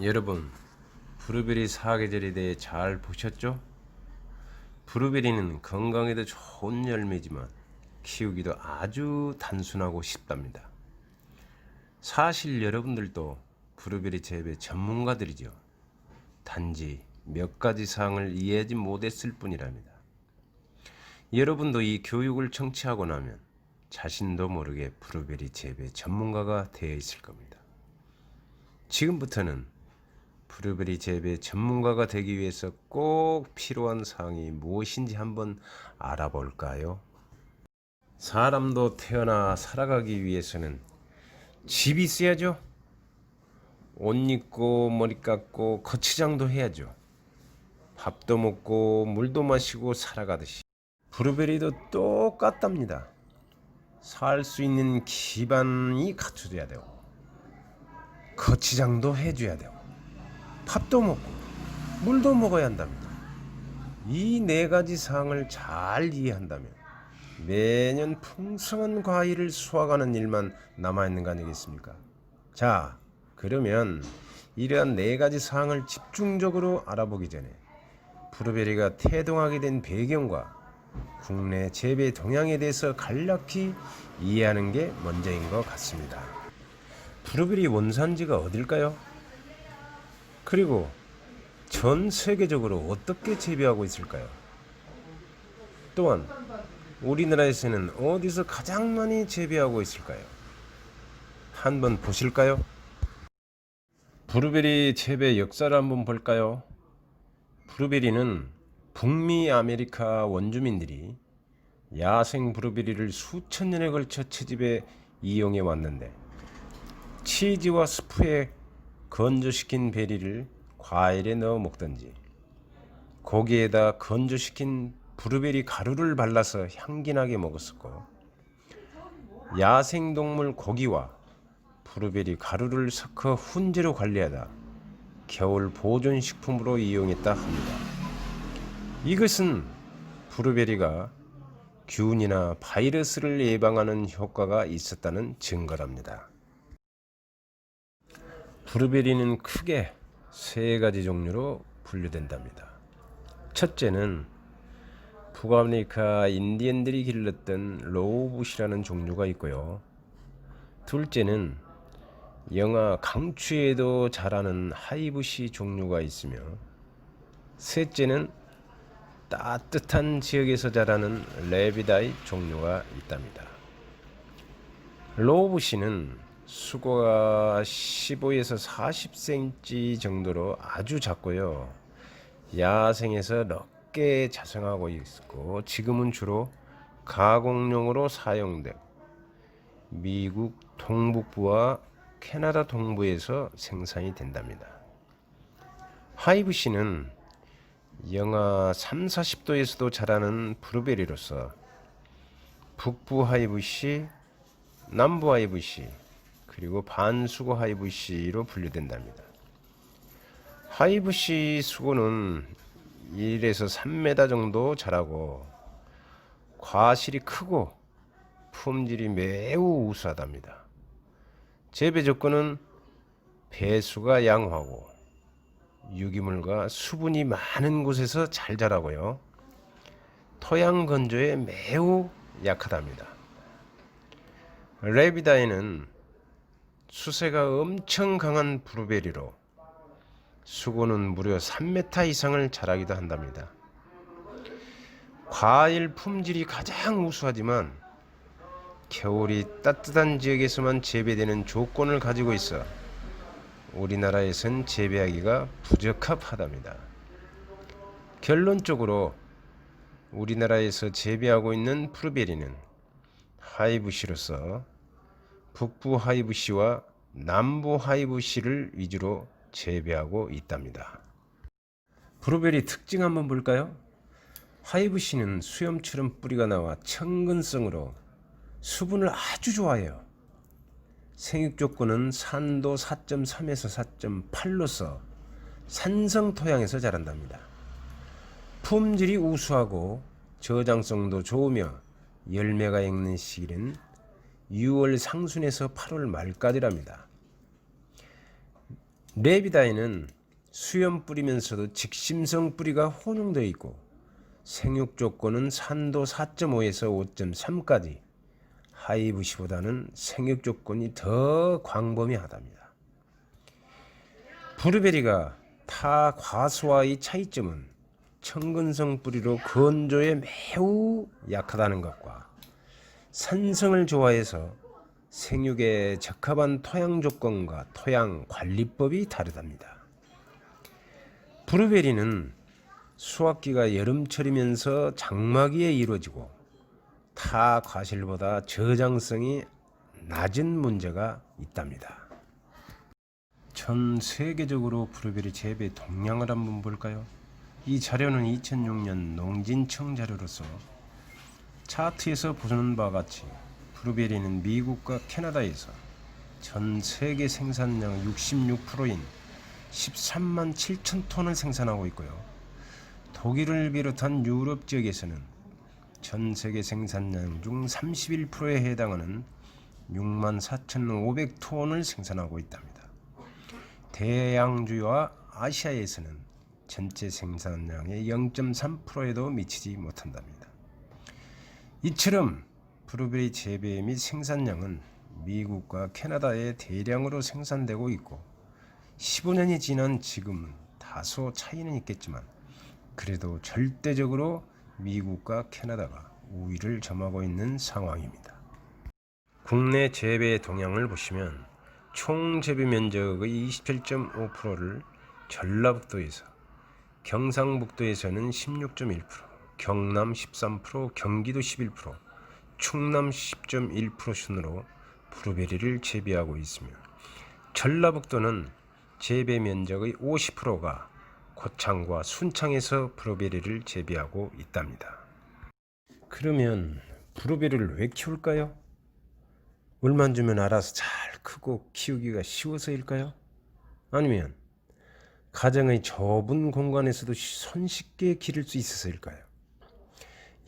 여러분 브루베리 사계절에 대해 잘 보셨죠? 브루베리는 건강에도 좋은 열매지만 키우기도 아주 단순하고 쉽답니다. 사실 여러분들도 브루베리 재배 전문가들이죠. 단지 몇 가지 사항을 이해하지 못했을 뿐이랍니다. 여러분도 이 교육을 청취하고 나면 자신도 모르게 브루베리 재배 전문가가 되어 있을 겁니다. 지금부터는 브루베리 재배 전문가가 되기 위해서 꼭 필요한 사항이 무엇인지 한번 알아볼까요? 사람도 태어나 살아가기 위해서는 집이 있어야죠. 옷 입고 머리 깎고 거치장도 해야죠. 밥도 먹고 물도 마시고 살아가듯이 브루베리도 똑같답니다. 살 수 있는 기반이 갖춰져야 되고 거치장도 해줘야 되고 밥도 먹고 물도 먹어야 한답니다. 이 네 가지 사항을 잘 이해한다면 매년 풍성한 과일을 수확하는 일만 남아있는 거 아니겠습니까? 자, 그러면 이러한 네 가지 사항을 집중적으로 알아보기 전에 브루베리가 태동하게 된 배경과 국내 재배 동향에 대해서 간략히 이해하는 게 먼저인 것 같습니다. 브루베리 원산지가 어딜까요? 그리고 전 세계적으로 어떻게 재배하고 있을까요? 또한 우리나라에서는 어디서 가장 많이 재배하고 있을까요? 한번 보실까요? 브루베리 재배 역사를 한번 볼까요? 브루베리는 북미 아메리카 원주민들이 야생 브루베리를 수천 년에 걸쳐 채집해 이용해 왔는데 치즈와 스프에 건조시킨 베리를 과일에 넣어 먹든지 고기에다 건조시킨 브루베리 가루를 발라서 향기나게 먹었었고 야생동물 고기와 브루베리 가루를 섞어 훈제로 관리하다 겨울 보존식품으로 이용했다 합니다. 이것은 브루베리가 균이나 바이러스를 예방하는 효과가 있었다는 증거랍니다. 브루베리는 크게 세 가지 종류로 분류된답니다. 첫째는 북아메리카 인디언들이 길렀던 로우붓이라는 종류가 있고요. 둘째는 영하 강추에도 자라는 하이부시 종류가 있으며 셋째는 따뜻한 지역에서 자라는 레비다이 종류가 있답니다. 로우부시는 수고가 15에서 40cm 정도로 아주 작고요. 야생에서 넓게 자생하고 있고 지금은 주로 가공용으로 사용되고 미국 동북부와 캐나다 동부에서 생산이 된답니다. 하이브시는 영하 3, 40도에서도 자라는 브루베리로서 북부 하이브시, 남부 하이브시, 그리고 반수고 하이브시로 분류된답니다. 하이브시 수고는 1에서 3m 정도 자라고 과실이 크고 품질이 매우 우수하답니다. 재배 조건은 배수가 양호하고 유기물과 수분이 많은 곳에서 잘 자라고요. 토양 건조에 매우 약하답니다. 레비다이는 수세가 엄청 강한 브루베리로 수고는 무려 3m 이상을 자라기도 한답니다. 과일 품질이 가장 우수하지만 겨울이 따뜻한 지역에서만 재배되는 조건을 가지고 있어 우리나라에선 재배하기가 부적합하답니다. 결론적으로 우리나라에서 재배하고 있는 프루베리는 하이브시로서 북부 하이브시와 남부 하이브시를 위주로 재배하고 있답니다. 브루베리 특징 한번 볼까요? 하이브시는 수염처럼 뿌리가 나와 청근성으로 수분을 아주 좋아해요. 생육 조건은 산도 4.3에서 4.8로서 산성 토양에서 자란답니다. 품질이 우수하고 저장성도 좋으며 열매가 익는 시기는 6월 상순에서 8월 말까지랍니다. 레비다에는 수염 뿌리면서도 직심성 뿌리가 혼용되어 있고 생육 조건은 산도 4.5에서 5.3까지 하이브시보다는 생육 조건이 더 광범위하답니다. 브루베리가 타 과수와의 차이점은 청근성 뿌리로 건조에 매우 약하다는 것과 산성을 좋아해서 생육에 적합한 토양 조건과 토양 관리법이 다르답니다. 브루베리는 수확기가 여름철이면서 장마기에 이루어지고 타 과실보다 저장성이 낮은 문제가 있답니다. 전 세계적으로 브루베리 재배 동향을 한번 볼까요? 이 자료는 2006년 농진청 자료로서 차트에서 보는 바와 같이 브루베리는 미국과 캐나다에서 전 세계 생산량 66%인 13만 7천 톤을 생산하고 있고요. 독일을 비롯한 유럽 지역에서는 전 세계 생산량 중 31%에 해당하는 6만 4,500톤을 생산하고 있답니다. 대양주와 아시아에서는 전체 생산량의 0.3%에도 미치지 못한답니다. 이처럼 브루베리 재배 및 생산량은 미국과 캐나다에 대량으로 생산되고 있고 15년이 지난 지금은 다소 차이는 있겠지만 그래도 절대적으로 미국과 캐나다가 우위를 점하고 있는 상황입니다. 국내 재배 동향을 보시면 총 재배 면적의 27.5%를 전라북도에서 경상북도에서는 16.1%, 경남 13%, 경기도 11%, 충남 10.1% 순으로 브루베리를 재배하고 있으며 전라북도는 재배 면적의 50%가 고창과 순창에서 브루베리를 재배하고 있답니다. 그러면 브루베리를 왜 키울까요? 물만 주면 알아서 잘 크고 키우기가 쉬워서일까요? 아니면 가정의 좁은 공간에서도 손쉽게 기를 수 있어서일까요?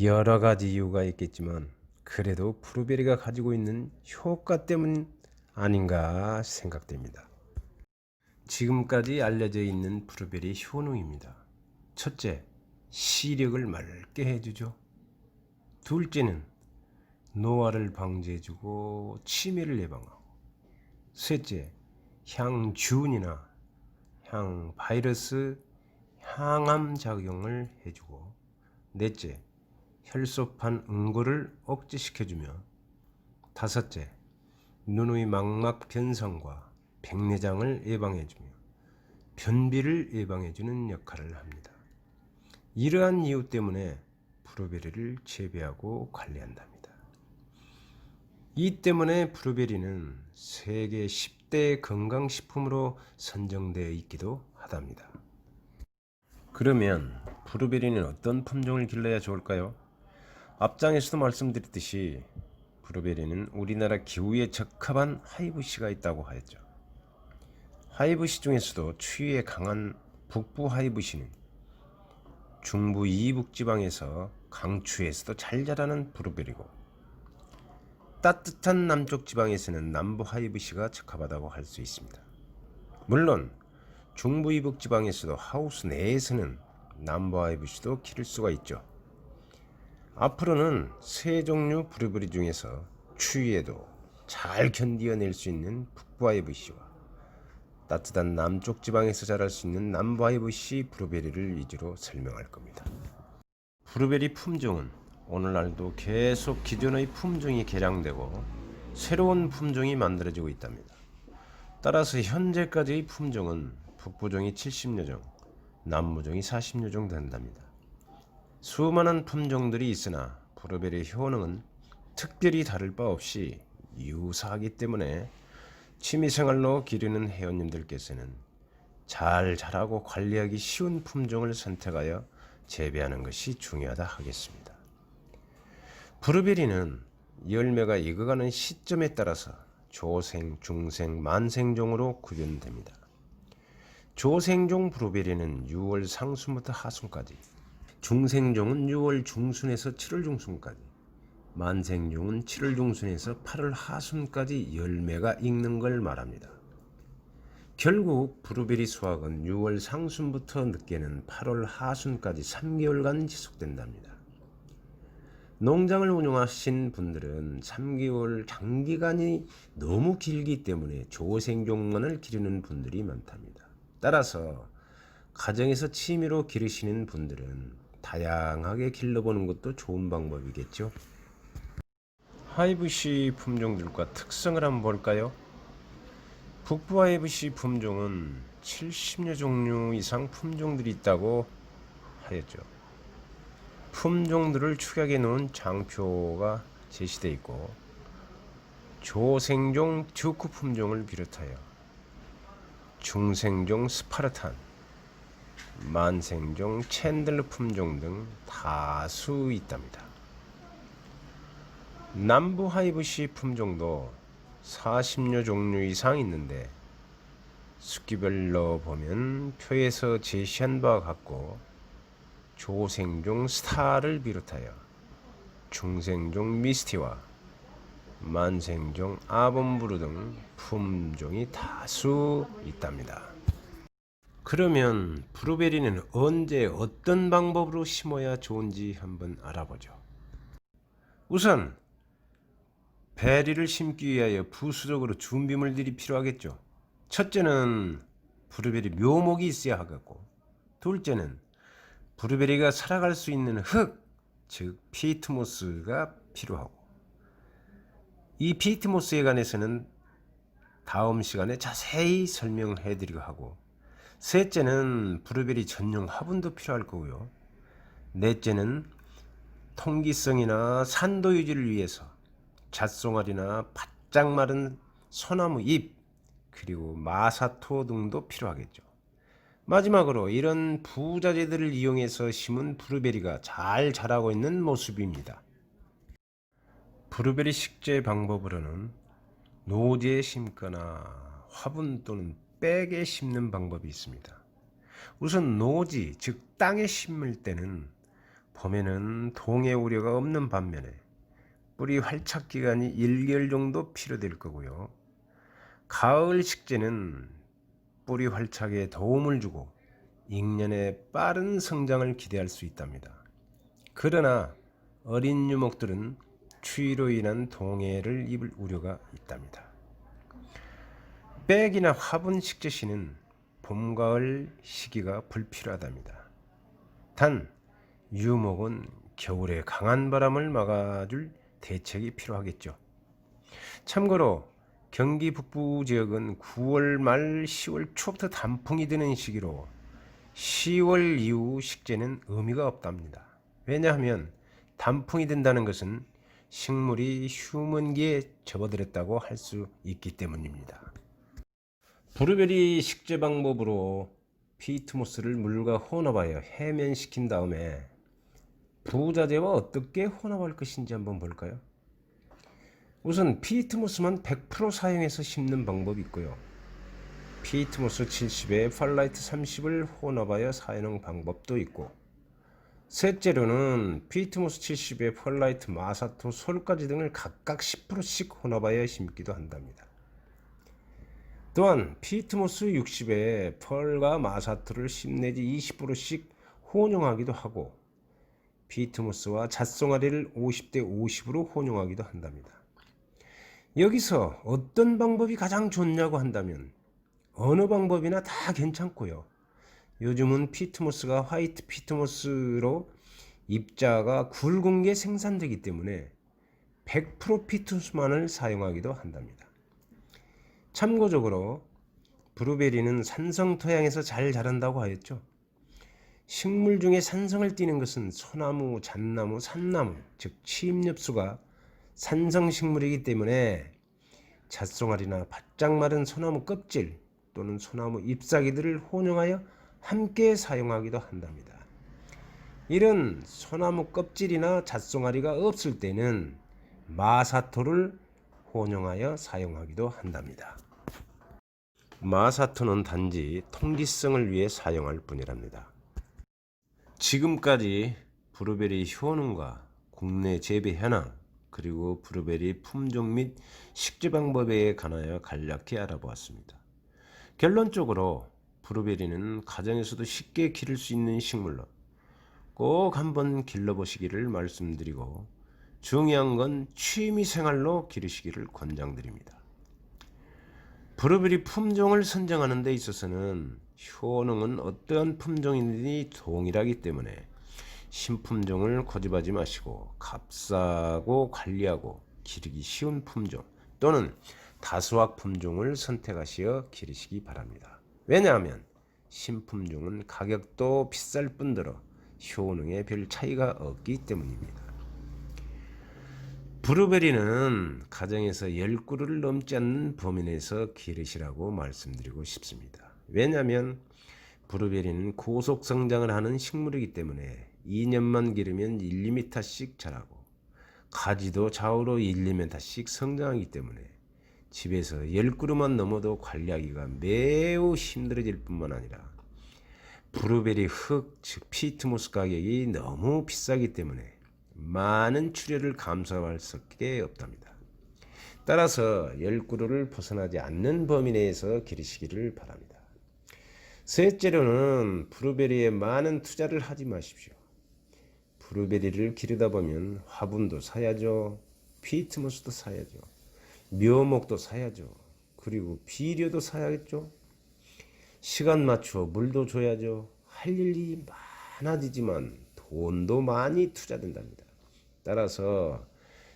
여러 가지 이유가 있겠지만 그래도 브루베리가 가지고 있는 효과 때문 아닌가 생각됩니다. 지금까지 알려져 있는 브루베리 효능입니다. 첫째, 시력을 맑게 해주죠. 둘째는 노화를 방지해주고 치매를 예방하고 셋째, 향균이나 향 바이러스 항암 작용을 해주고 넷째, 혈소판 응고를 억제시켜주며 다섯째, 눈의 망막 변성과 백내장을 예방해주며 변비를 예방해주는 역할을 합니다. 이러한 이유 때문에 브루베리를 재배하고 관리한답니다. 이 때문에 브루베리는 세계 10대 건강식품으로 선정되어 있기도 하답니다. 그러면 브루베리는 어떤 품종을 길러야 좋을까요? 앞장에서도 말씀드렸듯이 브루베리는 우리나라 기후에 적합한 하이브시가 있다고 하였죠. 하이브시 중에서도 추위에 강한 북부 하이브시는 중부 이북 지방에서 강추에서도 잘 자라는 브루베리고 따뜻한 남쪽 지방에서는 남부 하이브시가 적합하다고 할 수 있습니다. 물론 중부 이북 지방에서도 하우스 내에서는 남부 하이브시도 기를 수가 있죠. 앞으로는 세 종류 브루베리 중에서 추위에도 잘 견디어낼 수 있는 북부 하이브시와 따뜻한 남쪽 지방에서 자랄 수 있는 남부 하이브시 브루베리를 위주로 설명할 겁니다. 브루베리 품종은 오늘날도 계속 기존의 품종이 개량되고 새로운 품종이 만들어지고 있답니다. 따라서 현재까지의 품종은 북부종이 70여 종, 남부종이 40여 종 된답니다. 수많은 품종들이 있으나 브루베리 효능은 특별히 다를 바 없이 유사하기 때문에 취미생활로 기르는 회원님들께서는 잘 자라고 관리하기 쉬운 품종을 선택하여 재배하는 것이 중요하다 하겠습니다. 브루베리는 열매가 익어가는 시점에 따라서 조생, 중생, 만생종으로 구분됩니다. 조생종 브루베리는 6월 상순부터 하순까지, 중생종은 6월 중순에서 7월 중순까지, 만생종은 7월 중순에서 8월 하순까지 열매가 익는 걸 말합니다. 결국 브루베리 수확은 6월 상순부터 늦게는 8월 하순까지 3개월간 지속된답니다. 농장을 운영하신 분들은 3개월 장기간이 너무 길기 때문에 조생종만을 기르는 분들이 많답니다. 따라서 가정에서 취미로 기르시는 분들은 다양하게 길러보는 것도 좋은 방법이겠죠. 하이브시 품종들과 특성을 한번 볼까요? 북부 하이브시 품종은 70여 종류 이상 품종들이 있다고 하였죠. 품종들을 축약해 놓은 장표가 제시되어 있고 조생종 듀크 품종을 비롯하여 중생종 스파르탄, 만생종 챈들러 품종 등 다수 있답니다. 남부 하이브시 품종도 40여 종류 이상 있는데 숫기별로 보면 표에서 제시한 바와 같고 조생종 스타를 비롯하여 중생종 미스티와 만생종 아본브루 등 품종이 다수 있답니다. 그러면 브루베리는 언제 어떤 방법으로 심어야 좋은지 한번 알아보죠. 우선 베리를 심기 위하여 부수적으로 준비물들이 필요하겠죠. 첫째는 브루베리 묘목이 있어야 하겠고, 둘째는 브루베리가 살아갈 수 있는 흙, 즉 피트모스가 필요하고, 이 피트모스에 관해서는 다음 시간에 자세히 설명해 드리고 하고, 셋째는 브루베리 전용 화분도 필요할 거고요. 넷째는 통기성이나 산도 유지를 위해서 잣송아리나 바짝 마른 소나무 잎 그리고 마사토 등도 필요하겠죠. 마지막으로 이런 부자재들을 이용해서 심은 브루베리가 잘 자라고 있는 모습입니다. 브루베리 식재 방법으로는 노지에 심거나 화분 또는 백에 심는 방법이 있습니다. 우선 노지, 즉 땅에 심을 때는 봄에는 동해 우려가 없는 반면에 뿌리 활착 기간이 1개월 정도 필요될 거고요. 가을 식재는 뿌리 활착에 도움을 주고 잉년의 빠른 성장을 기대할 수 있답니다. 그러나 어린 유목들은 추위로 인한 동해를 입을 우려가 있답니다. 백이나 화분 식재 시는 봄, 가을 시기가 불필요하답니다. 단 유목은 겨울에 강한 바람을 막아줄 대책이 필요하겠죠. 참고로 경기 북부 지역은 9월 말 10월 초부터 단풍이 드는 시기로 10월 이후 식재는 의미가 없답니다. 왜냐하면 단풍이 든다는 것은 식물이 휴먼기에 접어들었다고 할 수 있기 때문입니다. 브루베리 식재 방법으로 피트모스를 물과 혼합하여 해면시킨 다음에 부자재와 어떻게 혼합할 것인지 한번 볼까요? 우선 피트모스만 100% 사용해서 심는 방법이 있고요. 피트모스 70에 팔라이트 30을 혼합하여 사용하는 방법도 있고 셋째로는 피트모스 70에 펄라이트, 마사토, 솔가지 등을 각각 10%씩 혼합하여 심기도 한답니다. 또한 피트모스 60에 펄과 마사토를 10 내지 20%씩 혼용하기도 하고 피트모스와 잣송아리를 50대 50으로 혼용하기도 한답니다. 여기서 어떤 방법이 가장 좋냐고 한다면 어느 방법이나 다 괜찮고요. 요즘은 피트모스가 화이트 피트모스로 입자가 굵은 게 생산되기 때문에 100% 피트모스만을 사용하기도 한답니다. 참고적으로 브루베리는 산성 토양에서 잘 자란다고 하였죠. 식물 중에 산성을 띠는 것은 소나무, 잣나무, 산나무, 즉 취임엽수가 산성 식물이기 때문에 잣송아리나 바짝 마른 소나무 껍질 또는 소나무 잎사귀들을 혼용하여 함께 사용하기도 한답니다. 이런 소나무 껍질이나 잣송아리가 없을 때는 마사토를 혼용하여 사용하기도 한답니다. 마사토는 단지 통기성을 위해 사용할 뿐이랍니다. 지금까지 브루베리 효능과 국내 재배 현황 그리고 브루베리 품종 및 식재 방법에 관하여 간략히 알아보았습니다. 결론적으로 브루베리는 가정에서도 쉽게 기를 수 있는 식물로 꼭 한번 길러보시기를 말씀드리고 중요한 건 취미 생활로 기르시기를 권장드립니다. 브루베리 품종을 선정하는 데 있어서는 효능은 어떠한 품종이든지 동일하기 때문에 신품종을 고집하지 마시고 값싸고 관리하고 기르기 쉬운 품종 또는 다수학 품종을 선택하시어 기르시기 바랍니다. 왜냐하면 신품종은 가격도 비쌀 뿐더러 효능에 별 차이가 없기 때문입니다. 브루베리는 가정에서 10그루를 넘지 않는 범위 내에서 기르시라고 말씀드리고 싶습니다. 왜냐하면 브루베리는 고속 성장을 하는 식물이기 때문에 2년만 기르면 1, 2m씩 자라고 가지도 좌우로 1, 2m씩 성장하기 때문에 집에서 10그루만 넘어도 관리하기가 매우 힘들어질 뿐만 아니라 브루베리 흙, 즉 피트모스 가격이 너무 비싸기 때문에 많은 출혈을 감수할 수밖에 없답니다. 따라서 10그루를 벗어나지 않는 범위 내에서 기르시기를 바랍니다. 셋째로는 브루베리에 많은 투자를 하지 마십시오. 브루베리를 기르다 보면 화분도 사야죠. 피트모스도 사야죠. 묘목도 사야죠. 그리고 비료도 사야겠죠. 시간 맞추어 물도 줘야죠. 할 일이 많아지지만 돈도 많이 투자된답니다. 따라서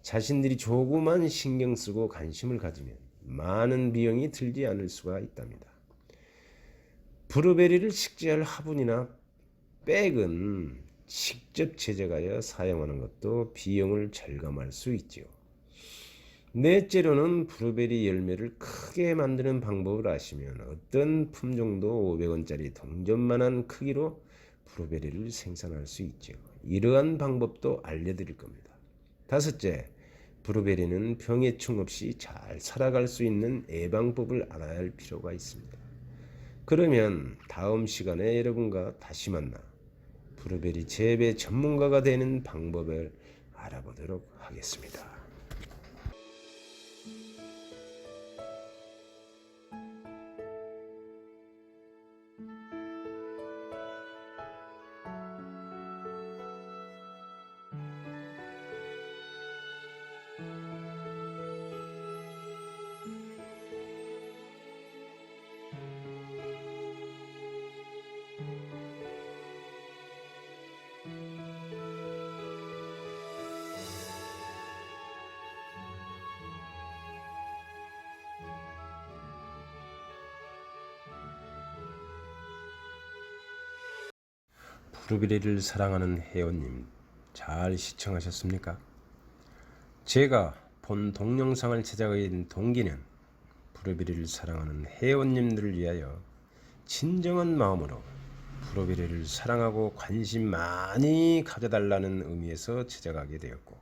자신들이 조그만 신경 쓰고 관심을 가지면 많은 비용이 들지 않을 수가 있답니다. 브루베리를 식재할 화분이나 백은 직접 제작하여 사용하는 것도 비용을 절감할 수 있지요. 넷째로는 브루베리 열매를 크게 만드는 방법을 아시면 어떤 품종도 500원짜리 동전만한 크기로 브루베리를 생산할 수 있죠. 이러한 방법도 알려드릴 겁니다. 다섯째, 브루베리는 병해충 없이 잘 살아갈 수 있는 예방법을 알아야 할 필요가 있습니다. 그러면 다음 시간에 여러분과 다시 만나 브루베리 재배 전문가가 되는 방법을 알아보도록 하겠습니다. 브루베리를 사랑하는 회원님 잘 시청하셨습니까? 제가 본 동영상을 된 동기는 브루베리를 사랑하는 회원님들을 위하여 진정한 마음으로 브루베리를 사랑하고 관심 많이 가져달라는 의미에서 제작하게 되었고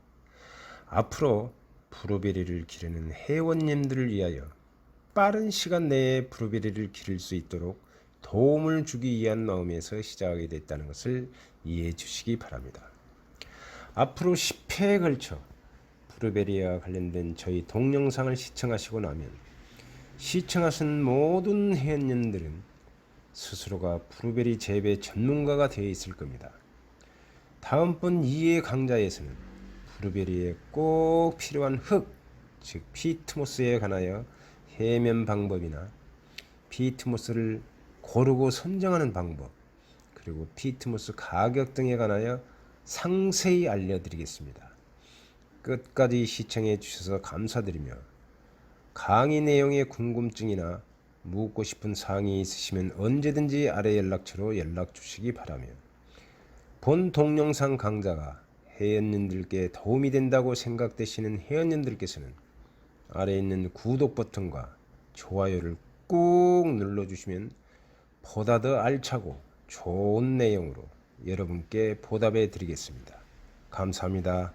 앞으로 브루베리를 기르는 회원님들을 위하여 빠른 시간 내에 브루베리를 기를 수 있도록 도움을 주기 위한 마음에서 시작하게 됐다는 것을 이해해 주시기 바랍니다. 앞으로 10회에 걸쳐 브루베리와 관련된 저희 동영상을 시청하시고 나면 시청하신 모든 회원님들은 스스로가 브루베리 재배 전문가가 되어 있을 겁니다. 다음번 2회 강좌에서는 브루베리에 꼭 필요한 흙, 즉 피트모스에 관하여 해면 방법이나 피트모스를 고르고 선정하는 방법, 그리고 피트모스 가격 등에 관하여 상세히 알려드리겠습니다. 끝까지 시청해 주셔서 감사드리며 강의 내용에 궁금증이나 묻고 싶은 사항이 있으시면 언제든지 아래 연락처로 연락 주시기 바라며 본 동영상 강좌가 회원님들께 도움이 된다고 생각되시는 회원님들께서는 아래 있는 구독 버튼과 좋아요를 꾹 눌러주시면 보다 더 알차고 좋은 내용으로 여러분께 보답해 드리겠습니다. 감사합니다.